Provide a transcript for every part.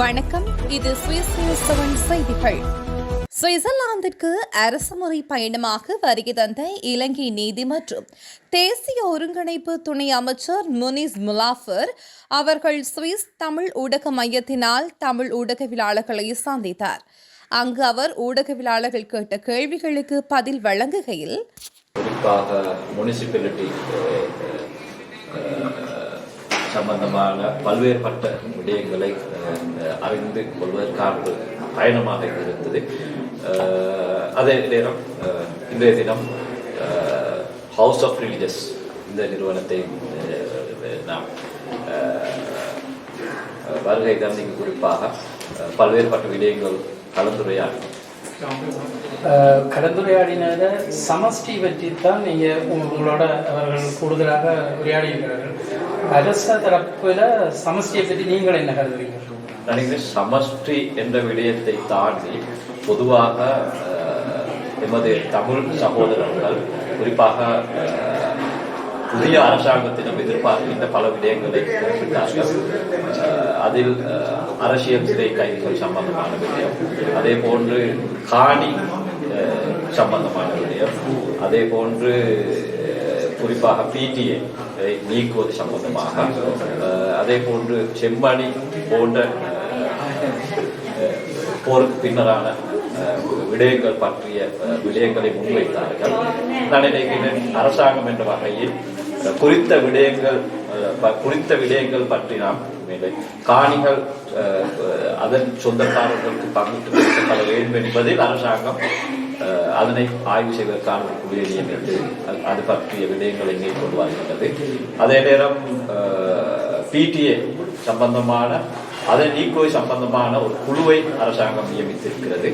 வணக்கம். இது Swiss news seven செய்திகள். சுவிட்சர்லாந்திற்கு அரசுமுறை பயணமாக வருகை தந்த இலங்கை நீதி மற்றும் தேசிய ஒருங்கிணைப்பு துணை அமைச்சர் முனிஸ் முலாஃபர் அவர்கள் சுவிஸ் தமிழ் ஊடக மையத்தினால் தமிழ் ஊடகவியலாளர்களை சந்தித்தார். அங்கு அவர் ஊடகவியலாளர்கள் கேட்ட கேள்விகளுக்கு பதில் வழங்குகையில் குறிப்பாக முனிசிபாலிட்டி சம்பந்தமான பல்வேறுபட்ட விடயங்களை அறிந்து கொள்வதற்கான ஒரு பயணமாக இருந்தது. அதே நேரம் இன்றைய தினம் ஹவுஸ் ஆஃப் ரிலிஜஸ் இந்த நிறுவனத்தை நாம் வருகை தந்திக்கு குறிப்பாக பல்வேறுபட்ட விடயங்கள் கலந்துரையாடும் கலந்துரையாடினத சமஷ்டி பற்றி தான் நீங்கள் உங்களோட அவர்கள் கூடுதலாக உரையாடியிருக்கிறார்கள். அரச தரப்பில் சமஷ்டியை பற்றி நீங்கள் என்ன கருதுறீங்க? நினைக்கிறேன் சமஷ்டி என்ற விடயத்தை தாண்டி பொதுவாக எமது தமிழ் சகோதரர்கள் குறிப்பாக புதிய அரசாங்கத்திடம் எதிர்பார்க்கின்ற பல விடயங்களை குறிப்பிட்டார்கள் அதில் அரசியல் சிறை கைதிகள் சம்பந்தமான விடயம் அதே போன்று காணி சம்பந்தமான விடயம் அதே போன்று குறிப்பாக பிடிஏ நீக்குவது சம்பந்தமாக அதே போன்று செம்மணி போன்ற போருக்கு பின்னரான விடயங்கள் பற்றிய விடயங்களை முன்வைத்தார்கள். நான் நினைக்கிறேன் அரசாங்கம் என்ற வகையில் குறித்த விடயங்கள் அஹ், குறித்த விடயங்கள் பற்றி நாம் மேலே காணிகள் அஹ், அதன் சொந்தக்காரர்களுக்கு பங்கிட்டு கொடுக்கப்பட வேண்டும் என்பதில் அரசாங்கம் அஹ், அதனை ஆய்வு செய்வதற்கான ஒரு குழுவை நியமித்து அது- அது பற்றிய விடயங்களை மேற்கொண்டு வருகின்றது. அதே நேரம் பிடிஏ சம்பந்தமான அதை நீக்குவது சம்பந்தமான ஒரு குழுவை அரசாங்கம் நியமித்திருக்கிறது.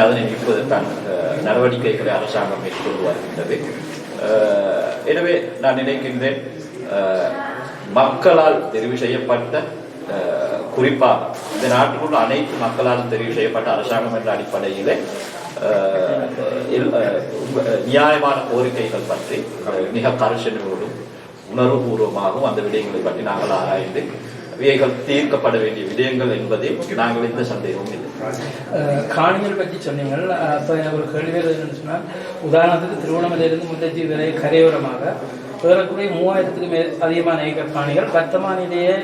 அதனை நீக்குவதற்கான அஹ், நடவடிக்கைகளை அரசாங்கம் மேற்கொண்டு வருகின்றது. எனவே நான் நினைக்கின்றேன் மக்களால் தெரிவு செய்யப்பட்ட குறிப்பாக இந்த நாட்டுக்குள் அனைத்து மக்களாலும் தெரிவு செய்யப்பட்ட அரசாங்கம் என்ற அடிப்படையிலே நியாயமான கோரிக்கைகள் பற்றி மிக கரிசனையோடும் உணர்வுபூர்வமாகவும் அந்த விடயங்களை பற்றி நாங்கள் ஆராய்ந்து இவைகள் தீர்க்கப்பட வேண்டிய விடயங்கள் என்பதில் நாங்கள் எந்த சந்தேகமும் இல்லை. காணிகள் பற்றி சொன்னீங்கள் அப்போ எனக்கு ஒரு கேள்வி என்னன்னு சொன்னால் உதாரணத்துக்கு திருவண்ணாமலையிலிருந்து முல்லைத்தீவு வரை கரையோரமாக ஏறக்குறைய மூவாயிரத்துக்கு மே அதிகமான ஏக்கர் காணிகள் வர்த்தமானிலேயே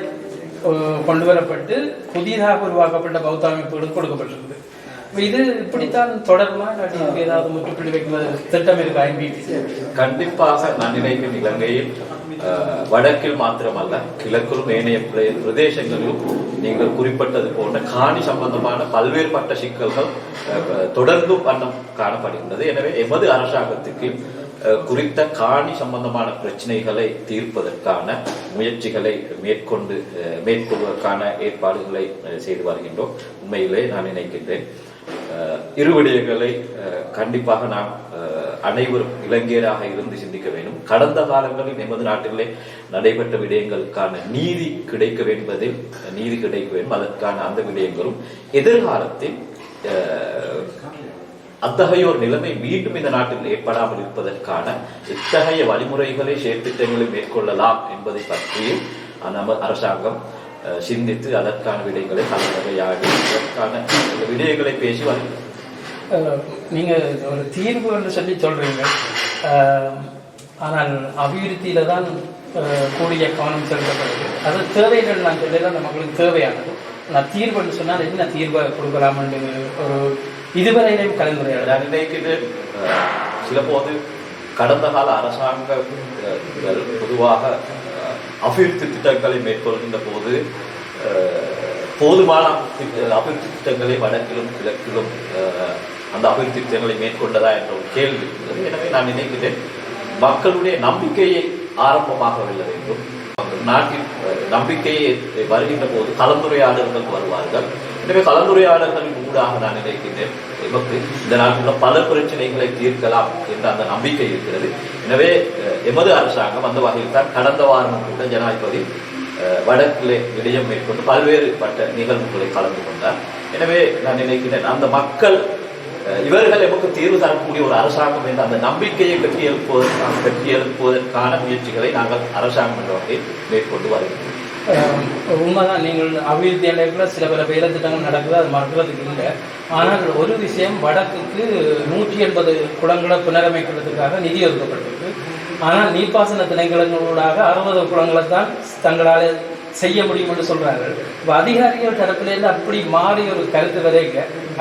கொண்டு வரப்பட்டு புதிதாக உருவாக்கப்பட்ட பௌத்த அமைப்புகளுக்கு கொடுக்கப்பட்டிருக்குது இது இப்படித்தான் தொடருமா ஏதாவது முற்றுப்புள்ளி வைக்கும் திட்டம் இருக்கு ஐபிபி கண்டிப்பாக நான் நினைக்கும் இலங்கையில் வடக்கில் மாத்திரமல்ல கிழக்கிலும் ஏனைய பிரதேசங்களிலும் நீங்கள் குறிப்பிட்டது போன்ற காணி சம்பந்தமான பல்வேறுபட்ட சிக்கல்கள் தொடர்ந்து பண்ண காணப்படுகின்றது. எனவே எமது அரசாங்கத்துக்கு அஹ், குறித்த காணி சம்பந்தமான பிரச்சனைகளை தீர்ப்பதற்கான முயற்சிகளை மேற்கொண்டு அஹ், மேற்கொள்வதற்கான ஏற்பாடுகளை செய்து வருகின்றோம். உண்மையிலே நான் நினைக்கின்றேன். இரு விடயங்களை கண்டிப்பாக நாம் அனைவரும் இளைஞராக இருந்து சிந்திக்க வேண்டும். கடந்த காலங்களில் எமது நாட்டிலே நடைபெற்ற விடயங்களுக்கான நீதி கிடைக்க வேண்டும் நீதி கிடைக்க வேண்டும். அதற்கான அந்த விடயங்களும் எதிர்காலத்தில் அத்தகைய ஒரு நிலைமை மீண்டும் இந்த நாட்டில் ஏற்படாமல் இருப்பதற்கான இத்தகைய வழிமுறைகளை செயற்திட்டங்களை மேற்கொள்ளலாம் என்பதை பற்றியும் நம்ம அரசாங்கம் அஹ், சிந்தித்து அதற்கான விடயங்களை கலந்துரையாடி அதற்கான விடயங்களை பேசி நீங்கள் ஒரு தீர்வு என்று சொல்லி சொல்கிறீங்க ஆனால் அபிவிருத்தியில் தான் கூடிய கவனம் செலுத்தப்படுது. அது தேவைகள் நான் சொல்லல அந்த மக்களுக்கு தேவையானது. நான் தீர்வுன்னு சொன்னால் என்ன தீர்வை கொடுக்கலாம் ஒரு இதுவரையிலையும் கலந்துரையாடலாம் நான் நினைக்கிறேன் சில போது கடந்த கால அரசாங்கங்கள் பொதுவாக அபிவிருத்தி திட்டங்களை மேற்கொள்கின்ற போது போதுமான அபிவிருத்தி திட்டங்களை வடக்கிலும் கிழக்கிலும் அந்த அபிவிருத்தி திட்டங்களை மேற்கொண்டதா என்ற ஒரு கேள்வி. இருக்கிறது எனவே நான் நினைக்கிறேன் மக்களுடைய நம்பிக்கையை ஆரம்பமாக வெல்ல வேண்டும் நாட்டின் நம்பிக்கையை வருகின்ற போது கலந்துரையாடல்கள் வருவார்கள். எனவே கலந்துரையாடல்களின் ஊடாக நான் நினைக்கின்றேன் எமக்கு இந்த நாட்டில் உள்ள பல பிரச்சனைகளை தீர்க்கலாம் என்ற அந்த நம்பிக்கை இருக்கிறது. எனவே எமது அரசாங்கம் அந்த வகையில் தான் கடந்த வாரம் கூட ஜனாதிபதி வடக்கிலே விடயம் மேற்கொண்டு பல்வேறுபட்ட நிகழ்வுகளை கலந்து கொண்டார். எனவே நான் நினைக்கிறேன் அந்த மக்கள் இவர்கள் எமக்கு தீர்வு தரக்கூடிய ஒரு அரசாங்கம் என்ற அந்த நம்பிக்கையை கட்டி எழுப்புவதற்கான கட்டி எழுப்புவதற்கான முயற்சிகளை நாங்கள் அரசாங்கம் என்ற வகையில் மேற்கொண்டு வருகிறோம். உண்மைதான் நீங்கள் அபிவிருத்தி அடைவில் சில பல வேலை திட்டங்கள் நடக்குது அது மறக்கிறதுக்கு இல்லை. ஆனால் ஒரு விஷயம் வடக்குக்கு நூற்றி எண்பது குளங்களை புனரமைக்கிறதுக்காக நிதி ஒதுக்கப்பட்டிருக்கு. ஆனால் நீர்ப்பாசன திணைக்களங்களூடாக அறுபது குளங்களை தான் தங்களால் செய்ய முடியும் என்று சொல்றார்கள். இப்போ அதிகாரிகள் தரப்பிலேருந்து அப்படி மாறி ஒரு கருத்து வரைக்க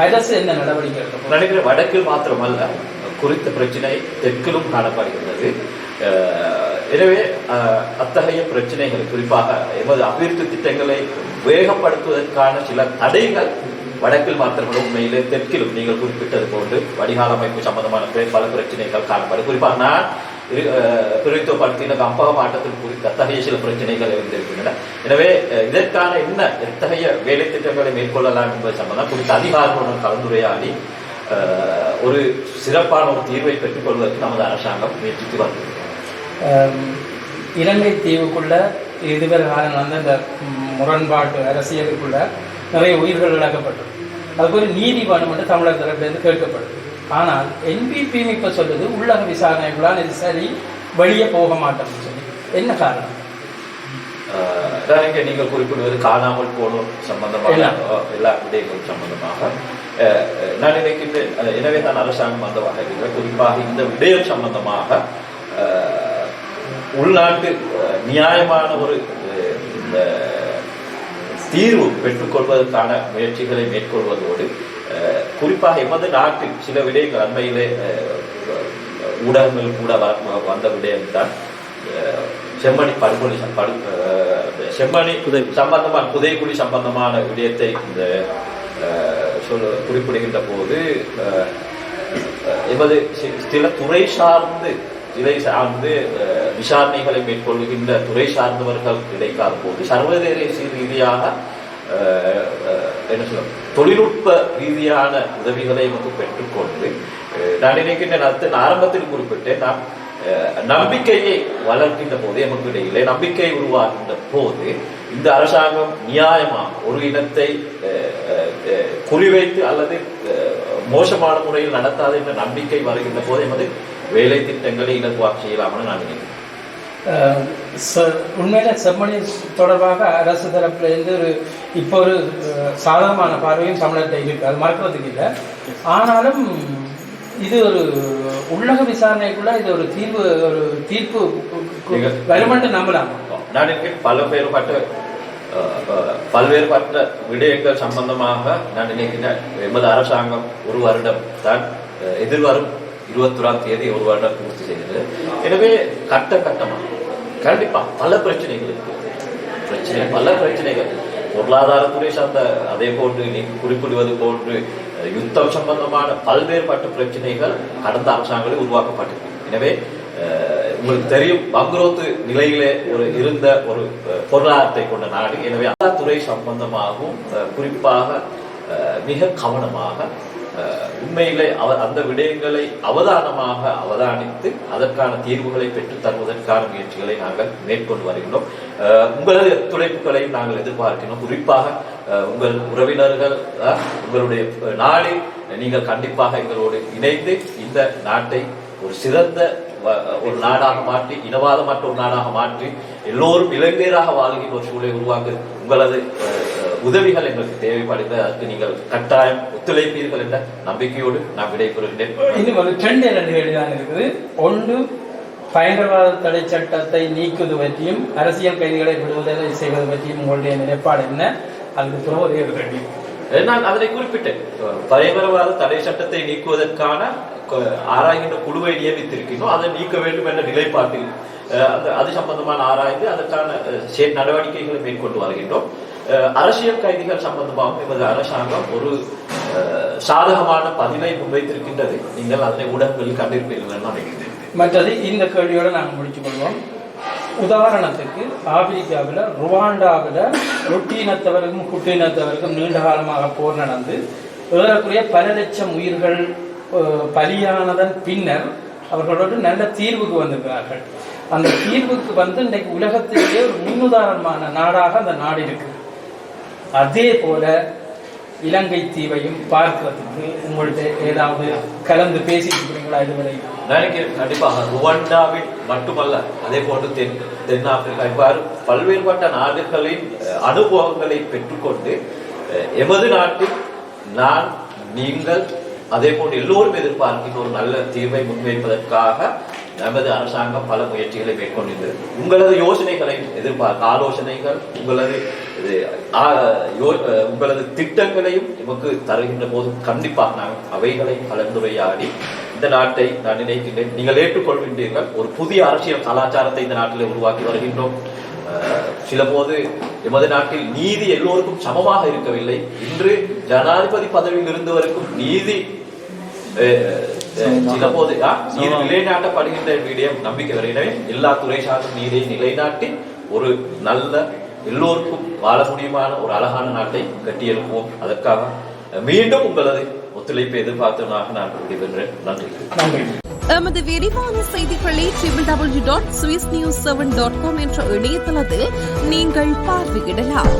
அரசு என்ன நடவடிக்கை எடுக்கும் நடைபெற வடக்கில் மாத்திரமல்ல குறித்த பிரச்சனை தெற்கிலும் காணப்படுகிறது எனவே அத்தகைய பிரச்சனைகள் குறிப்பாக எமது அபிவிருத்தி திட்டங்களை வேகப்படுத்துவதற்கான சில தடைகள் வடக்கில் மாத்திரமல்ல உண்மையிலே தெற்கிலும் நீங்கள் குறிப்பிட்டது போன்று வடிகால் அமைப்பு சம்பந்தமான பே- பல பிரச்சனைகள் காணப்படும். குறிப்பாக நான் இரு- அஹ், கம்பக மாவட்டத்தில் குறித்த அத்தகைய சில பிரச்சனைகள் இருந்திருக்கின்றன எனவே இதற்கான என்ன எத்தகைய வேலை திட்டங்களை மேற்கொள்ளலாம் என்பது சம்பந்தம் குறித்த அதிகாரிகளுடன் கலந்துரையாடி ஒரு சிறப்பான ஒரு தீர்வை பெற்றுக்கொள்வதற்கு நமது அரசாங்கம் முயற்சித்து வந்தது இலங்கை தீவுக்குள்ள இதுவரை காலம் நடந்த இந்த முரண்பாட்டு அரசியலுக்குள்ள நிறைய உயிர்கள் இழக்கப்பட்டது. அதுக்கு ஒரு நீதி வேணும் என்று தமிழர் தரப்பிலிருந்து கேட்கப்படுது ஆனால் என்பிபி இப்ப சொல்லுது உள்ளக விசாரணைகளால் இது சரி வெளியே போக மாட்டோம்னு சொல்லி. என்ன காரணம்? இங்கே நீங்கள் குறிப்பிடுவது காணாமல் போனோர் சம்பந்தமாக எல்லா விடயங்களும் சம்பந்தமாக. நான் நினைக்கின்றேன் எனவே தான் அரசாங்கம் அந்த வகையில் குறிப்பாக இந்த விடயம் சம்பந்தமாக உள்நாட்டு நியாயமான ஒரு இந்த தீர்வு பெற்றுக்கொள்வதற்கான முயற்சிகளை மேற்கொள்வதோடு குறிப்பாக எமது நாட்டில் சில விடயங்கள் அண்மையிலே ஊடகங்கள் கூட வந்த விடயம்தான். செம்மணி படுகொலை படு செம்மணி சம்பந்தமான புதைக்குழி சம்பந்தமான விடயத்தை இந்த சொல்ல குறிப்பிடுகின்ற போது எமது சில துறை சார்ந்து இதை சார்ந்து விசாரணைகளை மேற்கொள்கின்ற துறை சார்ந்தவர்கள் கிடைக்காத போது சர்வதேச ரீதியாக என்ன சொல்ல தொழில்நுட்ப ரீதியான உதவிகளை நமக்கு பெற்றுக்கொண்டு நான் நினைக்கின்றேன் அடுத்து ஆரம்பத்தில் குறிப்பிட்டேன் நாம் நம்பிக்கையை வளர்க்கின்ற போது எமக்கு இடையிலே நம்பிக்கை உருவாகின்ற போது இந்த அரசாங்கம் நியாயமாக ஒரு இனத்தை குறிவைத்து அல்லது மோசமான முறையில் நடத்தாது என்ற நம்பிக்கை வருகின்ற போது எமது வேலை திட்டங்களை இலகுவாக செய்யலாம்னு நான் நினைக்கிறேன். ச- உண்மையில செம்மணி தொடர்பாக அரசு தரப்புல இருந்து ஒரு இப்போ ஒரு சாதகமான பார்வையும் தமிழர்கிட்ட இருக்கு. அது மறக்கிறதுக்கு இல்லை. ஆனாலும் இது ஒரு உள்ளக விசாரணைக்குள்ள இது ஒரு தீர்வு ஒரு தீர்ப்பு வருமென்று நம்பலாம். நான் நினைக்கிறேன் பல பேர்பட்ட பல்வேறுபட்ட விடயங்கள் சம்பந்தமாக நான் நினைக்கிறேன் எமது அரசாங்கம் ஒரு வருடம் தான் எதிர்வரும் இருபத்தொராம் தேதி ஒரு வருடம் பூர்த்தி செய்கிறது எனவே கட்ட கட்டமாக கண்டிப்பா பல பிரச்சனைகள் இருக்கு. பிரச்சனை பல பிரச்சனைகள். பொருளாதாரத்துறை சார்ந்த அதே போன்று நீ குறிப்பிடுவது போன்று யுத்தம் சம்பந்தமான பல்வேறுபட்ட பிரச்சனைகள் கடந்த அரசாங்கங்களில் உருவாக்கப்பட்டது. எனவே உங்களுக்கு தெரியும் பங்குரோத்து நிலையிலே ஒரு இருந்த ஒரு பொருளாதாரத்தை கொண்ட நாடு. எனவே எல்லா துறை சம்பந்தமாகவும் அஹ், குறிப்பாக அஹ், மிக கவனமாக உண்மையிலே அவ அந்த விடயங்களை அவதானமாக அவதானித்து அதற்கான தீர்வுகளை பெற்றுத் தருவதற்கான முயற்சிகளை நாங்கள் மேற்கொண்டு வருகின்றோம். உங்களது துளைப்புகளையும் நாங்கள் எதிர்பார்க்கிறோம். குறிப்பாக உங்கள் உறவினர்கள் உங்களுடைய நாளில் நீங்கள் கண்டிப்பாக எங்களோடு இணைந்து இந்த நாட்டை ஒரு சிறந்த வ- ஒரு நாடாக மாற்றி இனவாதமற்ற ஒரு நாடாக மாற்றி எல்லோரும் இளைஞராக வாழ்கின்ற ஒரு சூழலை உருவாக்க உங்களது உதவிகள் எங்களுக்கு தேவைப்படுகிறது அதற்கு நீங்கள் கட்டாயம் ஒத்துழைப்பீர்கள் என்ற நம்பிக்கையோடு நான் விடைபெறுகிறேன் இன்னும் ஒரு ட்ரெண்ட் தான் இருக்குது. ஒன்று பயங்கரவாத தடை சட்டத்தை நீக்குவது பற்றியும் அரசியல் கைதிகளை விடுதலை செய்வது பற்றியும் உங்களுடைய நிலைப்பாடு என்ன? அதுக்கு பிறகு ஒரே ஒரு கேள்வி நான் அதனை குறிப்பிட்டேன். பயங்கரவாத தடை சட்டத்தை நீக்குவதற்கான ஆராய்கின்ற குழுவை நியமித்திருக்கிறோம். அதை நீக்க வேண்டும் என்ற நிலைப்பாட்டில் அது சம்பந்தமான ஆராய்ந்து அதற்கான நடவடிக்கைகளை மேற்கொண்டு வருகின்றோம். அரசியல் கைதிகள் சம்பந்தமாகவும் எமது அரசாங்கம் ஒரு சாதகமான பதிவை முன்வைத்திருக்கின்றது. நீங்கள் அதனை ஊடகங்களில் கண்டிருப்பீர்கள் நினைக்கிறேன். மற்றது இந்த கேள்வியோட நாங்கள் முடித்துக் கொள்வோம் உதாரணத்துக்கு ஆப்பிரிக்காவில் ருவாண்டாவில் ரொட்டி குட்டினத்தவருக்கும் நீண்ட காலமாக போர் நடந்து ஏறக்குறைய பல லட்சம் உயிர்கள் பலியானதன் பின்னர் அவர்களோடு நல்ல தீர்வுக்கு வந்திருக்கிறார்கள். அந்த தீர்வுக்கு வந்து இன்றைக்கு உலகத்திலேயே ஒரு முன்னுதாரணமான நாடாக அந்த நாடு இருக்கு. அதே போல இலங்கை தீவையும் பார்க்கிறதுக்கு உங்கள்கிட்ட ஏதாவது கலந்து பேசிக்கிறீங்களா இதுவரை? நினைக்கிறேன். கண்டிப்பாக. ருவாண்டாவில் மட்டுமல்ல அதே போன்று தென் தென்னாப்பிரிக்கா. இவ்வாறு பல்வேறுபட்ட நாடுகளின் அனுபவங்களை பெற்றுக்கொண்டு எமது நாட்டில் நான் நீங்கள் அதே போன்று எல்லோரும் எதிர்பார்க்கின்ற ஒரு நல்ல தீர்வை முன்வைப்பதற்காக நமது அரசாங்கம் பல முயற்சிகளை மேற்கொண்டிருந்தது உங்களது யோசனைகளை எதிர்பார்க்க ஆலோசனைகள் உங்களது உங்களது திட்டங்களையும் எமக்கு தருகின்ற போது கண்டிப்பாக நான் அவைகளை கலந்துரையாடி இந்த நாட்டை நான் நினைக்கின்றேன். நீங்கள் ஏற்றுக்கொள்கின்றீர்கள். ஒரு புதிய அரசியல் கலாச்சாரத்தை இந்த நாட்டில் உருவாக்கி வருகின்றோம். அஹ், சில போது எமது நாட்டில் நீதி எல்லோருக்கும் சமமாக இருக்கவில்லை. இன்று ஜனாதிபதி பதவியில் இருந்தவருக்கும் நீதி அஹ், சில போது ஆ, நீதி நிலைநாட்டப்படுகின்ற விடயம் நம்பிக்கை வரை. எனவே எல்லா துறை சார்ந்த நீதியை நிலைநாட்டி ஒரு நல்ல எல்லோருக்கும் வாழ முடியுமான ஒரு அழகான நாட்டை கட்டியெழுப்புவோம். அதற்காக மீண்டும் உங்களது ஒத்துழைப்பை எதிர்பார்த்தவனாக நான் விடைபெறுகிறேன். நன்றி. நன்றி. எமது விரிவான செய்திகளை triple W dot Swiss news seven dot com என்ற இணையதளத்தில் நீங்கள் பார்வையிடலாம்.